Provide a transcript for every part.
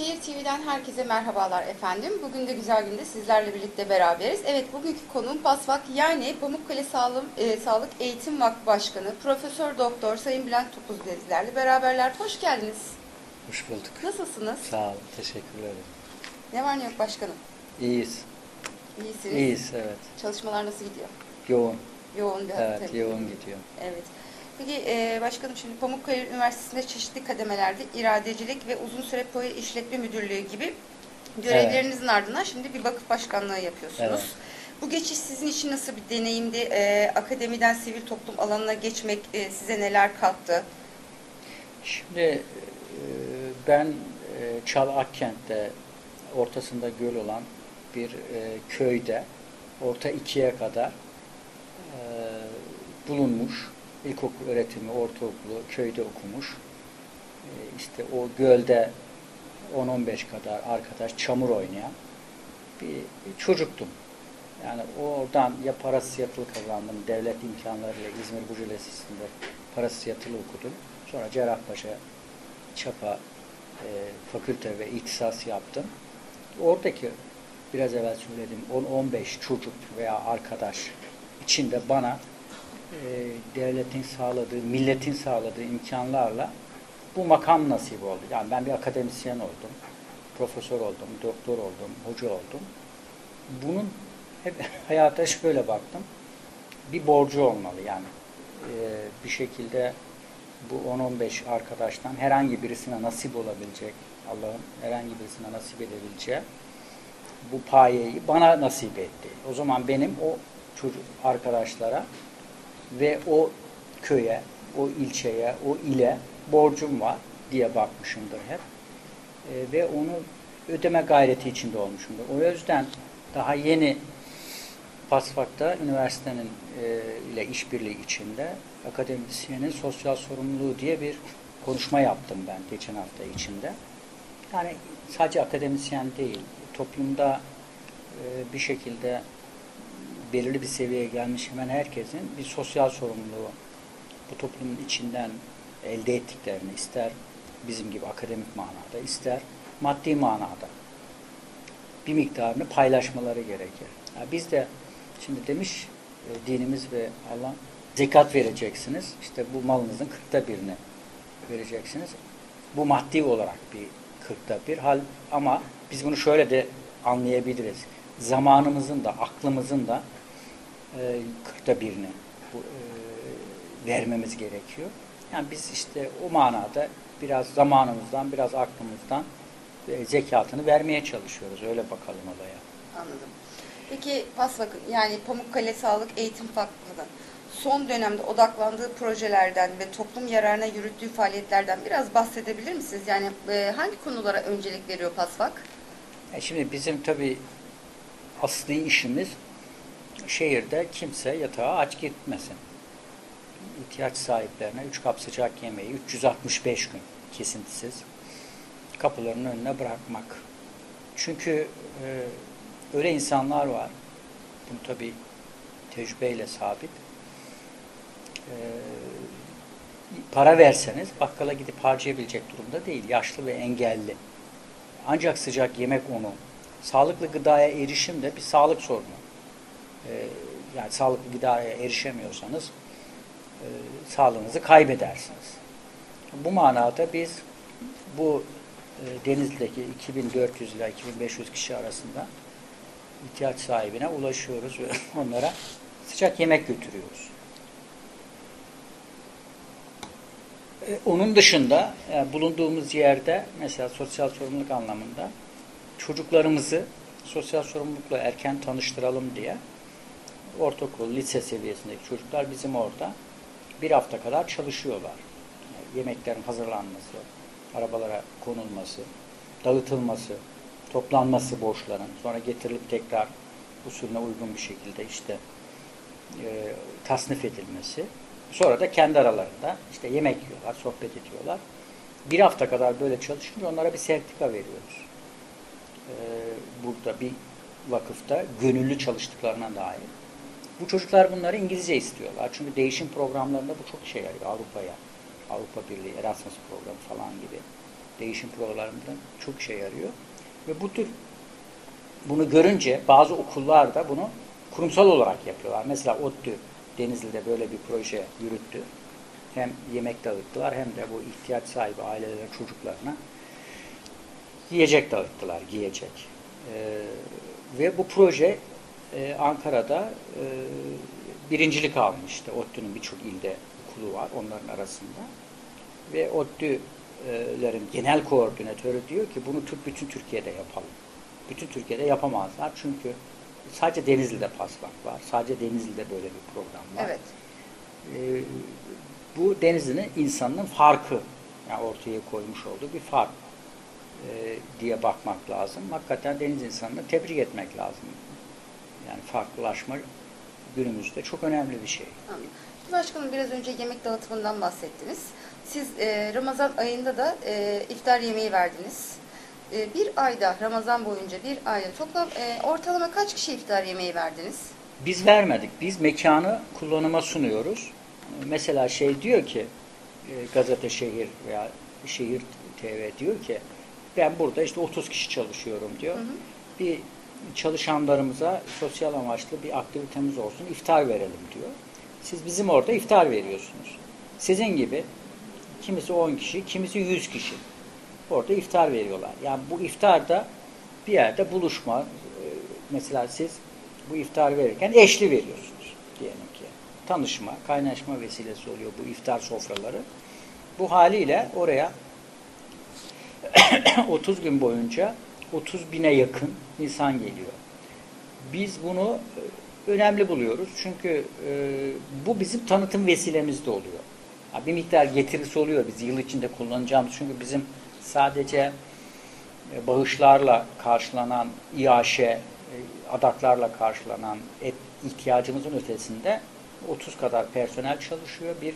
Şehir TV'den herkese merhabalar efendim. Bugün de güzel günde sizlerle birlikte beraberiz. Evet bugünkü konuğum Pasvak yani Pamukkale Sağlık, e, Sağlık Eğitim Vakfı Başkanı Profesör Doktor Sayın Bülent Topuz bizlerle beraberler. Hoş geldiniz. Hoş bulduk. Nasılsınız? Sağ olun. Teşekkür ederim. Ne var ne yok başkanım? İyiyiz. İyisiniz. İyiyiz evet. Çalışmalar nasıl gidiyor? Yoğun. Yoğun bir Evet tabii. yoğun gidiyor. Evet. Peki e, başkanım şimdi Pamukkale Üniversitesi'nde çeşitli kademelerde iradecilik ve uzun süre proje işletme müdürlüğü gibi görevlerinizin ardından şimdi bir vakıf başkanlığı yapıyorsunuz. Evet. Bu geçiş sizin için nasıl bir deneyimdi? E, akademiden sivil toplum alanına geçmek e, size neler kattı? Şimdi e, ben e, Çal Akkent'te ortasında göl olan bir e, köyde orta ikiye kadar e, bulunmuş. İlkokul öğretimi, ortaokulu köyde okumuş. E, işte o gölde 10-15 kadar arkadaş çamur oynayan bir, çocuktum. Yani oradan ya parası yatılı kazandım, devlet imkanlarıyla İzmir Bucu Lisesi'nde parası yatılı okudum. Sonra Cerrahpaşa, Çapa e, fakülte ve ihtisas yaptım. Oradaki biraz evvel söylediğim 10-15 çocuk veya arkadaş içinde bana e, devletin sağladığı, milletin sağladığı imkanlarla bu makam nasip oldu. Yani ben bir akademisyen oldum, profesör oldum, doktor oldum, hoca oldum. Bunun hep hayata şöyle baktım. Bir borcu olmalı yani. E, bir şekilde bu 10-15 arkadaştan herhangi birisine nasip olabilecek, Allah'ın herhangi birisine nasip edebileceği bu payeyi bana nasip etti. O zaman benim o çocuk arkadaşlara ve o köye, o ilçeye, o ile borcum var diye bakmışımdır hep. E, ve onu ödeme gayreti içinde olmuşumdur. O yüzden daha yeni Pasfak'ta üniversitenin e, ile işbirliği içinde akademisyenin sosyal sorumluluğu diye bir konuşma yaptım ben geçen hafta içinde. Yani sadece akademisyen değil, toplumda e, bir şekilde belirli bir seviyeye gelmiş hemen herkesin bir sosyal sorumluluğu bu toplumun içinden elde ettiklerini ister bizim gibi akademik manada ister maddi manada bir miktarını paylaşmaları gerekir. Yani biz de şimdi demiş e, dinimiz ve Allah zekat vereceksiniz. İşte bu malınızın kırkta birini vereceksiniz. Bu maddi olarak bir kırkta bir hal ama biz bunu şöyle de anlayabiliriz. Zamanımızın da aklımızın da kırkta birini bu, e, vermemiz gerekiyor. Yani biz işte o manada biraz zamanımızdan, biraz aklımızdan e, zekatını vermeye çalışıyoruz. Öyle bakalım olaya. Anladım. Peki Pasvak'ın yani Pamukkale Sağlık Eğitim Vakfı'nın son dönemde odaklandığı projelerden ve toplum yararına yürüttüğü faaliyetlerden biraz bahsedebilir misiniz? Yani e, hangi konulara öncelik veriyor Pasvak? E şimdi bizim tabii asli işimiz şehirde kimse yatağa aç gitmesin. İhtiyaç sahiplerine üç kap sıcak yemeği 365 gün kesintisiz kapılarının önüne bırakmak. Çünkü e, öyle insanlar var. Bunu tabii tecrübeyle sabit. E, para verseniz bakkala gidip harcayabilecek durumda değil. Yaşlı ve engelli. Ancak sıcak yemek onu. Sağlıklı gıdaya erişim de bir sağlık sorunu. E, yani sağlıklı gıdaya erişemiyorsanız e, sağlığınızı kaybedersiniz. Bu manada biz bu e, Denizli'deki 2400 ile 2500 kişi arasında ihtiyaç sahibine ulaşıyoruz ve onlara sıcak yemek götürüyoruz. E, onun dışında yani bulunduğumuz yerde mesela sosyal sorumluluk anlamında çocuklarımızı sosyal sorumlulukla erken tanıştıralım diye ortaokul, lise seviyesindeki çocuklar bizim orada bir hafta kadar çalışıyorlar. Yani yemeklerin hazırlanması, arabalara konulması, dağıtılması, toplanması borçların, sonra getirilip tekrar usulüne uygun bir şekilde işte e, tasnif edilmesi. Sonra da kendi aralarında işte yemek yiyorlar, sohbet ediyorlar. Bir hafta kadar böyle çalışınca onlara bir sertifika veriyoruz. E, burada bir vakıfta gönüllü çalıştıklarına dair. Bu çocuklar bunları İngilizce istiyorlar. Çünkü değişim programlarında bu çok işe yarıyor Avrupa'ya. Avrupa Birliği, Erasmus programı falan gibi değişim programlarında çok işe yarıyor. Ve bu tür bunu görünce bazı okullar da bunu kurumsal olarak yapıyorlar. Mesela ODTÜ Denizli'de böyle bir proje yürüttü. Hem yemek dağıttılar hem de bu ihtiyaç sahibi ailelere, çocuklarına yiyecek dağıttılar, giyecek. Ee, ve bu proje e, Ankara'da e, birincilik almıştı. ODTÜ'nün birçok ilde okulu var onların arasında. Ve ODTÜ'lerin genel koordinatörü diyor ki bunu tut- bütün Türkiye'de yapalım. Bütün Türkiye'de yapamazlar çünkü sadece Denizli'de paslak var. Sadece Denizli'de böyle bir program var. Evet. Ee, bu Denizli'nin insanının farkı yani ortaya koymuş olduğu bir fark e, diye bakmak lazım. Hakikaten deniz insanını tebrik etmek lazım. Yani farklılaşma günümüzde çok önemli bir şey. Anladım. Başkanım biraz önce yemek dağıtımından bahsettiniz. Siz e, Ramazan ayında da e, iftar yemeği verdiniz. E, bir ayda, Ramazan boyunca bir ayda toplam e, ortalama kaç kişi iftar yemeği verdiniz? Biz vermedik. Biz mekanı kullanıma sunuyoruz. Mesela şey diyor ki e, gazete şehir veya şehir TV diyor ki ben burada işte 30 kişi çalışıyorum diyor. Hı hı. Bir çalışanlarımıza sosyal amaçlı bir aktivitemiz olsun, iftar verelim diyor. Siz bizim orada iftar veriyorsunuz. Sizin gibi kimisi 10 kişi, kimisi 100 kişi orada iftar veriyorlar. Yani bu iftarda bir yerde buluşma, e, mesela siz bu iftar verirken eşli veriyorsunuz diyelim ki. Tanışma, kaynaşma vesilesi oluyor bu iftar sofraları. Bu haliyle oraya 30 gün boyunca 30 bine yakın insan geliyor. Biz bunu e, önemli buluyoruz. Çünkü e, bu bizim tanıtım vesilemiz de oluyor. Bir miktar getirisi oluyor biz yıl içinde kullanacağımız. Çünkü bizim sadece e, bağışlarla karşılanan İAŞ, e, adaklarla karşılanan et, ihtiyacımızın ötesinde 30 kadar personel çalışıyor. Bir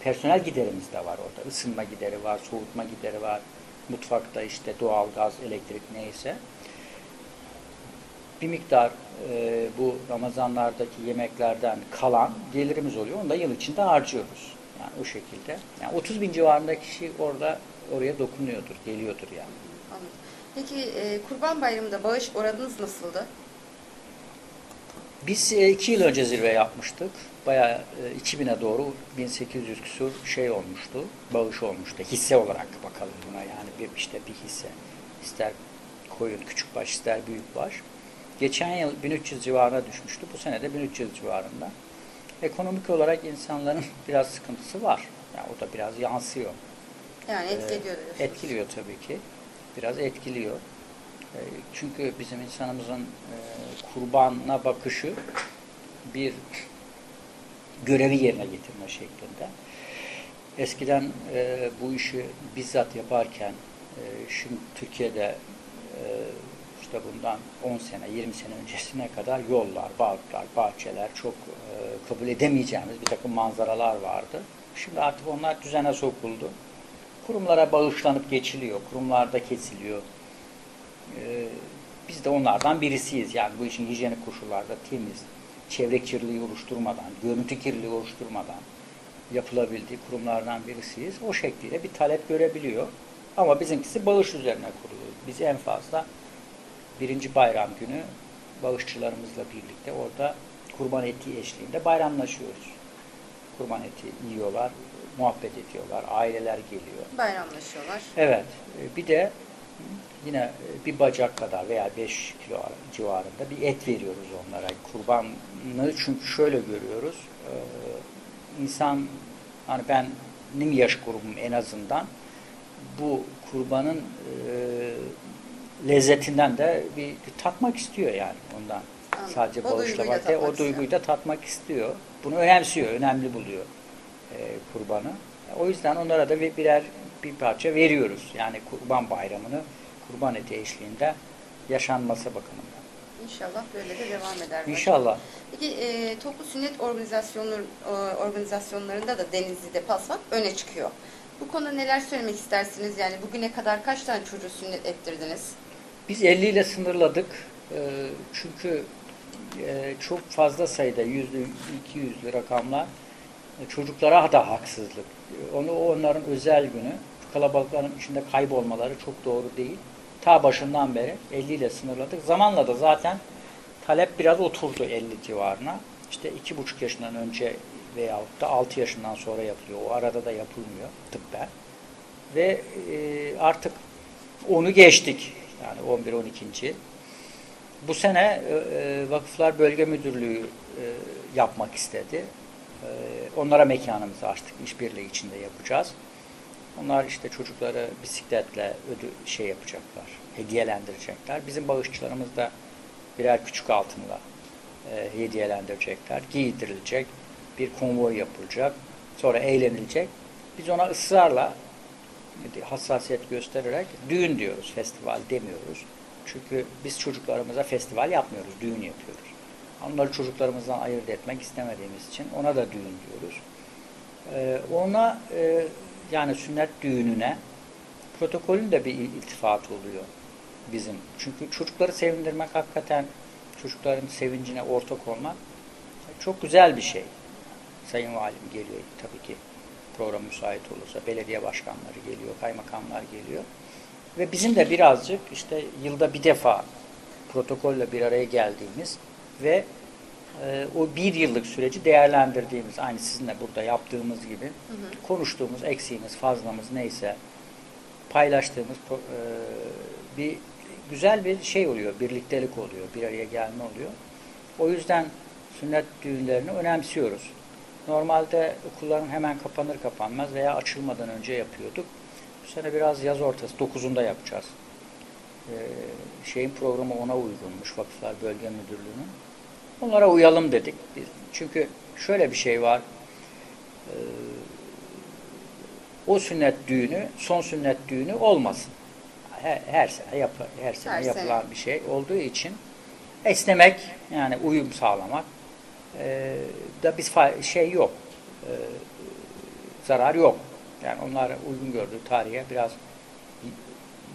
personel giderimiz de var orada. Isınma gideri var, soğutma gideri var. Mutfakta işte doğal gaz, elektrik neyse. Bir miktar e, bu Ramazanlardaki yemeklerden kalan gelirimiz oluyor. Onu da yıl içinde harcıyoruz. Yani o şekilde. Yani 30 bin civarında kişi orada oraya dokunuyordur, geliyordur yani. Anladım. Peki e, Kurban Bayramı'nda bağış oranınız nasıldı? Biz e, iki yıl önce zirve yapmıştık. Bayağı e, 2000'e doğru 1800 küsur şey olmuştu, bağış olmuştu. Hisse olarak bakalım buna yani bir işte bir hisse. İster koyun küçük baş, ister büyük baş. Geçen yıl 1300 civarına düşmüştü. Bu sene de 1300 civarında. Ekonomik olarak insanların biraz sıkıntısı var. Yani o da biraz yansıyor. Yani etki Ee, ediyor diyorsunuz. Etkiliyor tabii ki. Biraz etkiliyor. Ee, Çünkü bizim insanımızın e, kurbana bakışı bir görevi yerine getirme şeklinde. Eskiden e, bu işi bizzat yaparken e, şimdi Türkiye'de işte bundan 10 sene, 20 sene öncesine kadar yollar, bağlıklar, bahçeler çok kabul edemeyeceğimiz bir takım manzaralar vardı. Şimdi artık onlar düzene sokuldu. Kurumlara bağışlanıp geçiliyor, kurumlarda kesiliyor. Ee, biz de onlardan birisiyiz. Yani bu işin hijyenik koşullarda temiz, çevre kirliliği oluşturmadan, görüntü kirliliği oluşturmadan yapılabildiği kurumlardan birisiyiz. O şekliyle bir talep görebiliyor. Ama bizimkisi bağış üzerine kuruluyor. Biz en fazla birinci bayram günü bağışçılarımızla birlikte orada kurban eti eşliğinde bayramlaşıyoruz. Kurban eti yiyorlar, muhabbet ediyorlar, aileler geliyor. Bayramlaşıyorlar. Evet. e, Bir de yine e, bir bacak kadar veya 5 kilo ar- civarında bir et veriyoruz onlara. Kurbanı çünkü şöyle görüyoruz. e, İnsan hani benim yaş grubum en azından bu kurbanın e, lezzetinden de bir, bir tatmak istiyor yani ondan. Anladım. Sadece bağışlamak tatmak o duyguyu da tatmak istiyor. Bunu önemsiyor, önemli buluyor e, kurbanı. O yüzden onlara da bir- birer bir parça veriyoruz. Yani kurban bayramını kurban eti eşliğinde yaşanması bakımından. İnşallah böyle de devam eder. İnşallah. Peki e, toplu sünnet organizasyonları, e, organizasyonlarında da Denizli'de PASVAK öne çıkıyor. Bu konuda neler söylemek istersiniz? Yani bugüne kadar kaç tane çocuğu sünnet ettirdiniz? Biz 50 ile sınırladık. E, çünkü e, çok fazla sayıda yüzlü, 200'lü rakamlar e, çocuklara da haksızlık. Onu onların özel günü. kalabalıkların içinde kaybolmaları çok doğru değil. Ta başından beri 50 ile sınırladık. Zamanla da zaten talep biraz oturdu 50 civarına. İşte 2,5 yaşından önce veyahut da 6 yaşından sonra yapılıyor. O arada da yapılmıyor tıbben. Ve e, artık onu geçtik. Yani 11 12. Bu sene e, e, Vakıflar Bölge Müdürlüğü yapmak istedi. E, onlara mekanımızı açtık. işbirliği içinde yapacağız. Onlar işte çocukları bisikletle ödü şey yapacaklar, hediyelendirecekler. Bizim bağışçılarımız da birer küçük altınla e, hediyelendirecekler. Giydirilecek, bir konvoy yapılacak, sonra eğlenilecek. Biz ona ısrarla hassasiyet göstererek düğün diyoruz, festival demiyoruz. Çünkü biz çocuklarımıza festival yapmıyoruz, düğün yapıyoruz. Onları çocuklarımızdan ayırt etmek istemediğimiz için ona da düğün diyoruz. Ee, ona e, yani sünnet düğününe protokolün de bir iltifatı oluyor bizim. Çünkü çocukları sevindirmek hakikaten çocukların sevincine ortak olmak çok güzel bir şey. Sayın Valim geliyor tabii ki program müsait olursa belediye başkanları geliyor, kaymakamlar geliyor. Ve bizim de birazcık işte yılda bir defa protokolle bir araya geldiğimiz ve e, o bir yıllık süreci değerlendirdiğimiz, aynı sizinle burada yaptığımız gibi Hı hı. konuştuğumuz eksiğimiz, fazlamız neyse paylaştığımız e, bir güzel bir şey oluyor, birliktelik oluyor, bir araya gelme oluyor. O yüzden sünnet düğünlerini önemsiyoruz. Normalde okulların hemen kapanır kapanmaz veya açılmadan önce yapıyorduk. Bu sene biraz yaz ortası, 9'unda yapacağız. Ee, şeyin programı ona uygunmuş Vakıflar Bölge Müdürlüğü'nün. Onlara uyalım dedik. Biz. Çünkü şöyle bir şey var. Ee, o sünnet düğünü, son sünnet düğünü olmasın. Her, her sene, yap, her sene Her yapılan sene. bir şey olduğu için esnemek, yani uyum sağlamak e, da biz şey yok. E, zarar yok. Yani onlar uygun gördüğü tarihe biraz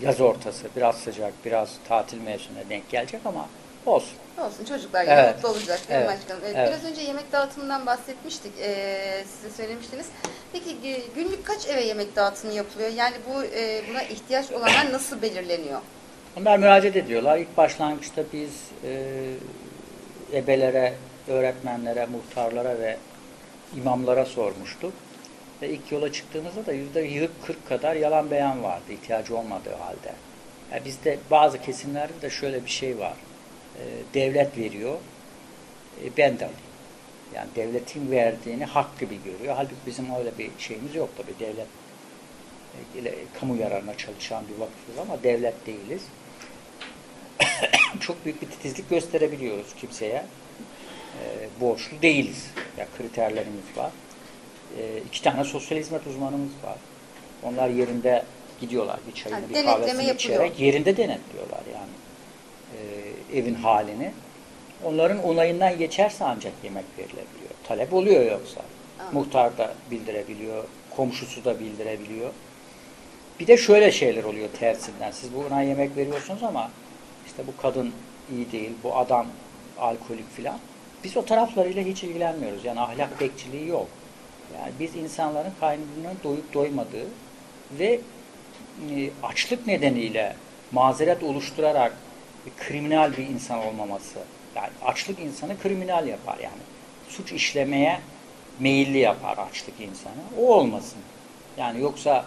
yaz ortası, biraz sıcak, biraz tatil mevsimine denk gelecek ama olsun. Olsun çocuklar yine Evet. mutlu olacak değil mi Evet. başkanım? Evet, Evet. Biraz önce yemek dağıtımından bahsetmiştik. Ee, size söylemiştiniz. Peki günlük kaç eve yemek dağıtımı yapılıyor? Yani bu e, buna ihtiyaç olanlar nasıl belirleniyor? Onlar müracaat ediyorlar. İlk başlangıçta biz e, ebelere, öğretmenlere, muhtarlara ve imamlara sormuştuk. Ve ilk yola çıktığımızda da yüzde 40 kadar yalan beyan vardı ihtiyacı olmadığı halde. Yani bizde bazı kesimlerde de şöyle bir şey var. E, devlet veriyor, e, ben de alayım. Yani devletin verdiğini hak gibi görüyor. Halbuki bizim öyle bir şeyimiz yok tabii. Devlet e, ile kamu yararına çalışan bir vakıfız ama devlet değiliz. Çok büyük bir titizlik gösterebiliyoruz kimseye. E, borçlu değiliz. Ya kriterlerimiz var. E, iki tane sosyal hizmet uzmanımız var. Onlar yerinde gidiyorlar bir çayını, Ha, bir kahvesini yapıyor. içerek yerinde denetliyorlar yani e, evin halini. Onların onayından geçerse ancak yemek verilebiliyor. Talep oluyor yoksa. Anladım. Muhtar da bildirebiliyor, komşusu da bildirebiliyor. Bir de şöyle şeyler oluyor tersinden. Siz buna yemek veriyorsunuz ama işte bu kadın iyi değil, bu adam alkolik filan. Biz o taraflarıyla hiç ilgilenmiyoruz. Yani ahlak bekçiliği yok. Yani biz insanların kaynının doyup doymadığı ve e, açlık nedeniyle mazeret oluşturarak bir kriminal bir insan olmaması. Yani açlık insanı kriminal yapar yani. Suç işlemeye meyilli yapar açlık insanı. O olmasın. Yani yoksa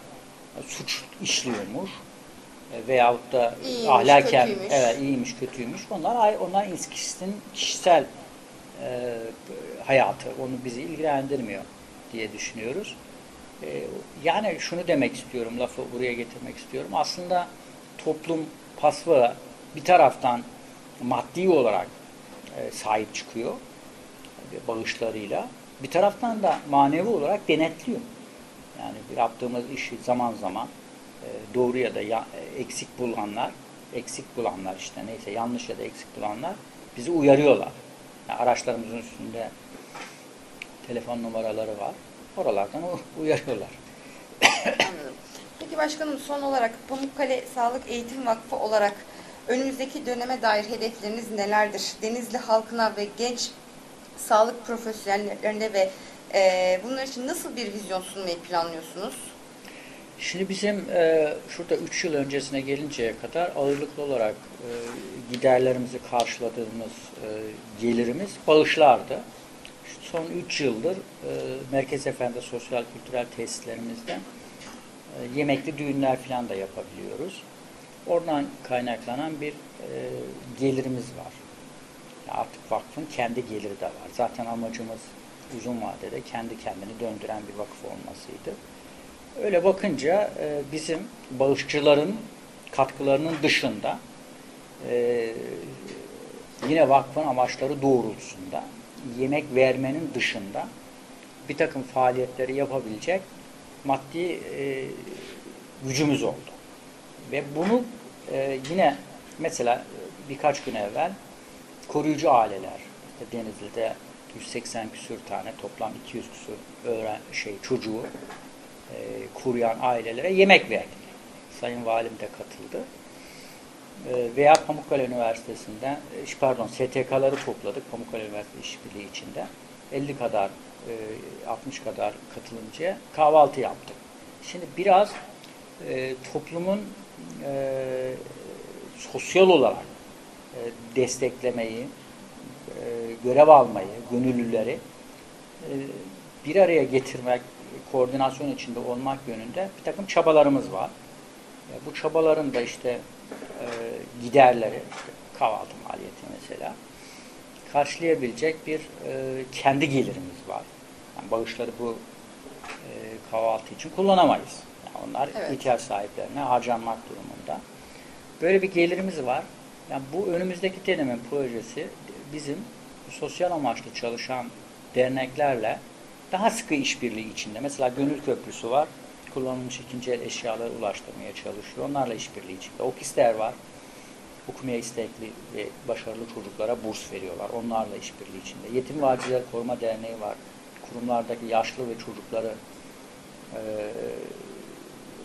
suç işliyormuş e, veyahut da İyiymiş, ahlaken kötüymüş. evet iyiymiş kötüymüş. Onlar onlar kişinin kişisel e, hayatı. Onu bizi ilgilendirmiyor diye düşünüyoruz. E, yani şunu demek istiyorum, lafı buraya getirmek istiyorum. Aslında toplum pasva bir taraftan maddi olarak e, sahip çıkıyor e, bağışlarıyla. Bir taraftan da manevi olarak denetliyor. Yani yaptığımız işi zaman zaman e, doğru ya da eksik bulanlar, eksik bulanlar işte neyse yanlış ya da eksik bulanlar bizi uyarıyorlar. Yani araçlarımızın üstünde telefon numaraları var. Oralardan uyarıyorlar. Anladım. Peki başkanım son olarak Pamukkale Sağlık Eğitim Vakfı olarak önümüzdeki döneme dair hedefleriniz nelerdir? Denizli halkına ve genç sağlık profesyonellerine ve e, bunlar için nasıl bir vizyon sunmayı planlıyorsunuz? Şimdi bizim e, şurada 3 yıl öncesine gelinceye kadar ağırlıklı olarak e, giderlerimizi karşıladığımız e, gelirimiz bağışlardı. Şu son 3 yıldır e, Merkez Efendi sosyal kültürel tesislerimizde e, yemekli düğünler falan da yapabiliyoruz. Oradan kaynaklanan bir e, gelirimiz var. Artık vakfın kendi geliri de var. Zaten amacımız uzun vadede kendi kendini döndüren bir vakıf olmasıydı. Öyle bakınca e, bizim bağışçıların katkılarının dışında e, yine vakfın amaçları doğrultusunda yemek vermenin dışında bir takım faaliyetleri yapabilecek maddi e, gücümüz oldu. Ve bunu e, yine mesela e, birkaç gün evvel koruyucu aileler işte Denizli'de 180 küsür tane toplam 200 küsür öğren şey çocuğu e, kuruyan ailelere yemek verdik. Sayın Valim de katıldı. E, veya Pamukkale Üniversitesi'nden, e, pardon STK'ları topladık Pamukkale Üniversitesi İşbirliği içinde. 50 kadar, e, 60 kadar katılımcıya kahvaltı yaptık. Şimdi biraz e, toplumun e, sosyal olarak e, desteklemeyi, e, görev almayı, gönüllüleri e, bir araya getirmek, koordinasyon içinde olmak yönünde bir takım çabalarımız var. E, Bu çabaların da işte e, giderleri, işte kahvaltı maliyeti mesela, karşılayabilecek bir e, kendi gelirimiz var. Yani bağışları bu e, kahvaltı için kullanamayız. Onlar Evet. ihtiyaç sahiplerine harcanmak durumunda. Böyle bir gelirimiz var. Yani bu önümüzdeki denemin projesi bizim sosyal amaçlı çalışan derneklerle daha sıkı işbirliği içinde. Mesela Gönül Köprüsü var. Kullanılmış ikinci el eşyaları ulaştırmaya çalışıyor. Onlarla işbirliği içinde. Okisler var. Okumaya istekli ve başarılı çocuklara burs veriyorlar. Onlarla işbirliği içinde. Yetim ve Koruma Derneği var. Kurumlardaki yaşlı ve çocukları eee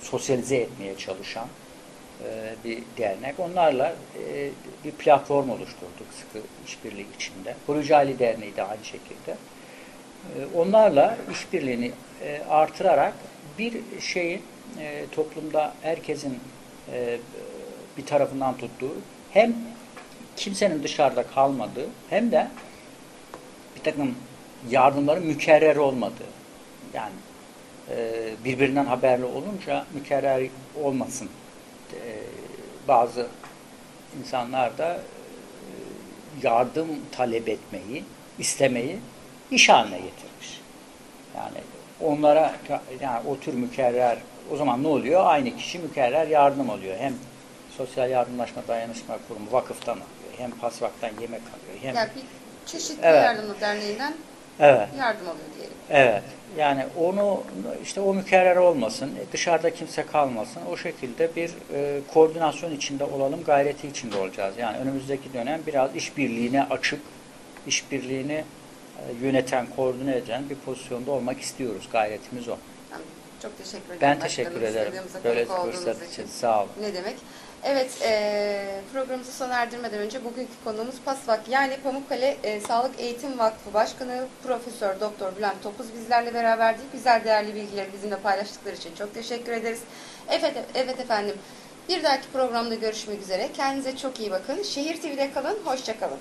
sosyalize etmeye çalışan e, bir dernek. Onlarla e, bir platform oluşturduk sıkı işbirliği içinde. Koruyucu Aile Derneği de aynı şekilde. E, Onlarla işbirliğini artırarak bir şeyin toplumda herkesin bir tarafından tuttuğu hem kimsenin dışarıda kalmadığı hem de bir takım yardımların mükerrer olmadığı yani birbirinden haberli olunca mükerrer olmasın. E, bazı insanlar da e, yardım talep etmeyi, istemeyi iş haline getirmiş. Yani onlara yani o tür mükerrer o zaman ne oluyor? Aynı kişi mükerrer yardım alıyor. Hem Sosyal Yardımlaşma Dayanışma Kurumu vakıftan alıyor. Hem Pasvak'tan yemek alıyor. Hem Yani bir çeşitli Evet. yardımlık derneğinden evet. yardım alıyor diyelim. Evet. Yani onu işte o mükerrer olmasın, e, dışarıda kimse kalmasın. O şekilde bir e, koordinasyon içinde olalım, gayreti içinde olacağız. Yani önümüzdeki dönem biraz işbirliğine açık, işbirliğini e, yöneten, koordine eden bir pozisyonda olmak istiyoruz. Gayretimiz o. Çok teşekkür ederim. Ben teşekkür ederim. Böyle fırsat için. Sağ olun. Ne demek? Evet, e, programımızı sona erdirmeden önce bugünkü konuğumuz PASVAK yani Pamukkale e, Sağlık Eğitim Vakfı Başkanı Profesör Doktor Bülent Topuz bizlerle beraberdi. Güzel değerli bilgileri bizimle paylaştıkları için çok teşekkür ederiz. Evet, evet efendim. Bir dahaki programda görüşmek üzere. Kendinize çok iyi bakın. Şehir TV'de kalın. Hoşça kalın.